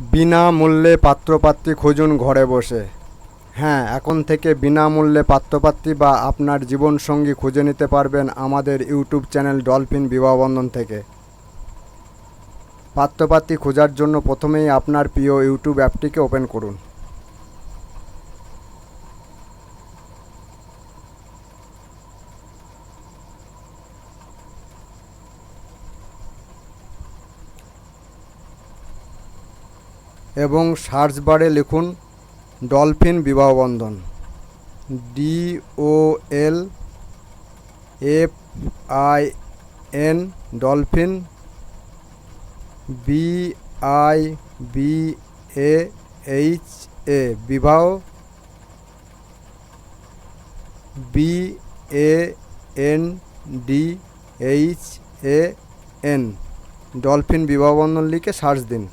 বিনামূল্যে পাত্রপাত্রী খুঁজুন ঘরে বসে। হ্যাঁ এখন থেকে বিনামূল্যে পাত্রপাত্রী বা আপনার জীবনসঙ্গী খুঁজে নিতে পারবেন আমাদের ইউটিউব চ্যানেল ডলফিন বিবাহবন্ধন থেকে। পাত্রপাত্রী খোঁজার জন্য প্রথমেই আপনার প্রিয় ইউটিউব অ্যাপটিকে ওপেন করুন। এবং সার্চ বারে লিখুন Dolphin Bibahabandhan D O L F I N Dolphin B I B A H A Bibaha B A N D H A N Dolphin Bibahabandhan লিখে সার্চ দিন।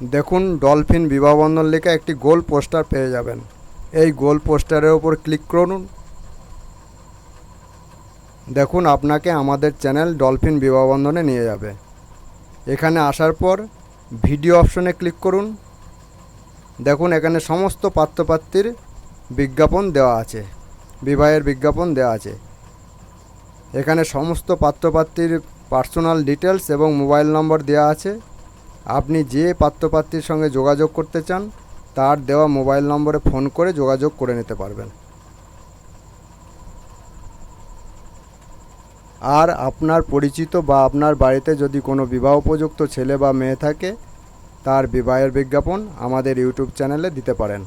দেখুন, ডলফিন বিবাহবন্ধন লেখা একটি গোল পোস্টার পেয়ে যাবেন। এই গোল পোস্টারের ওপর ক্লিক করুন। দেখুন, আপনাকে আমাদের চ্যানেল ডলফিন বিবাহবন্ধনে নিয়ে যাবে। এখানে আসার পর ভিডিও অপশনে ক্লিক করুন। দেখুন, এখানে সমস্ত পাত্রপাত্রীর বিজ্ঞাপন দেওয়া আছে। বিবাহের বিজ্ঞাপন দেওয়া আছে। এখানে সমস্ত পাত্রপাত্রীর পার্সোনাল ডিটেলস এবং মোবাইল নম্বর দেওয়া আছে। আপনি যে পাত্রপাত্রীর সঙ্গে যোগাযোগ করতে চান, তার দেওয়া মোবাইল নম্বরে ফোন করে যোগাযোগ করে নিতে পারবেন। আর আপনার পরিচিত বা আপনার বাড়িতে যদি কোনো বিবাহ উপযুক্ত ছেলে বা মেয়ে থাকে, তার বিবাহের বিজ্ঞাপন আমাদের ইউটিউব চ্যানেলে দিতে পারেন।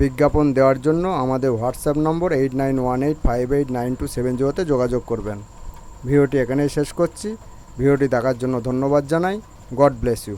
বিজ্ঞাপন দেওয়ার জন্য আমাদের WhatsApp number eight nine one eight five eight nine two seven জিরোতে যোগাযোগ করবেন। ভিডিওটি এখানেই শেষ করছি। ভিডিওটি দেখার জন্য ধন্যবাদ জানাই। God bless you